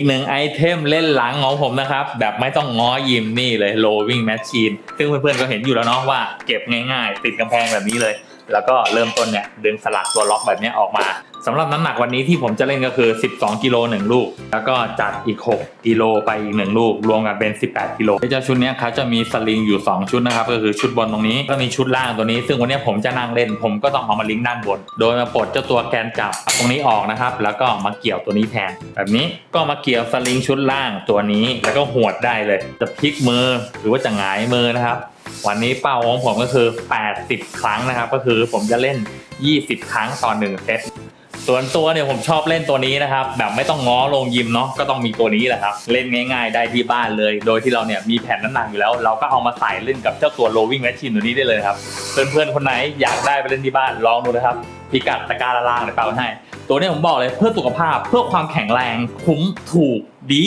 อีกหนึ่งไอเทมเล่นหลังของผมนะครับ แบบไม่ต้องง้อยิมนี่เลย lowing machine ซึ่งเพื่อนๆก็เห็นอยู่แล้วเนาะว่าเก็บง่ายๆ ติดกำแพงแบบนี้เลย แล้วก็เริ่มต้นเนี่ยดึงสลักตัวล็อกแบบนี้ออกมาสำหรับน้ำหนักวันนี้ที่ผมจะเล่นก็คือ 12 กิโล1ลูก แล้วก็จัดอีก 6 กิโลไปอีก 1 ลูก รวมกันเป็น 18 กิโลเจ้าชุดนี้เขาจะมีสลิงอยู่ 2 ชุดนะครับ ก็คือชุดบนตรงนี้ก็มีชุดล่างตัวนี้ ซึ่งวันนี้ผมจะนั่งเล่น ผมก็ต้องเอามาลิงก์ด้านบน โดยมาปลดเจ้าตัวแกนจับตรงนี้ออกนะครับ แล้วก็มาเกี่ยวตัวนี้แทน แบบนี้ก็มาเกี่ยวสลิงชุดล่างตัวนี้ แล้วก็หวดได้เลย จะพลิกมือหรือว่าจะหงายมือนะครับ วันนี้เป้าของผมก็คือ 80 ครั้งนะครับ ก็คือผมจะเล่น 20 ครั้งต่อหนึ่งเซตส่วนตัวเนี่ยผมชอบเล่นตัวนี้นะครับ แบบไม่ต้องง้อลงยิมเนาะก็ต้องมีตัวนี้แหละครับ เล่นง่าย ๆ ได้ที่บ้านเลย โดยที่เราเนี่ยมีแผ่นน้ำหนักอยู่แล้ว เราก็เอามาใส่เล่นกับเจ้าตัว rowing machine ตัวนี้ได้เลยครับ เพื่อนๆคนไหนอยากได้ไปเล่นที่บ้านลองดูนะครับพิกัดตะการล่างเดี๋ยวเปาให้ ตัวเนี้ผมบอกเลยเพื่อสุขภาพเพื่อความแข็งแรงคุ้มถูกดี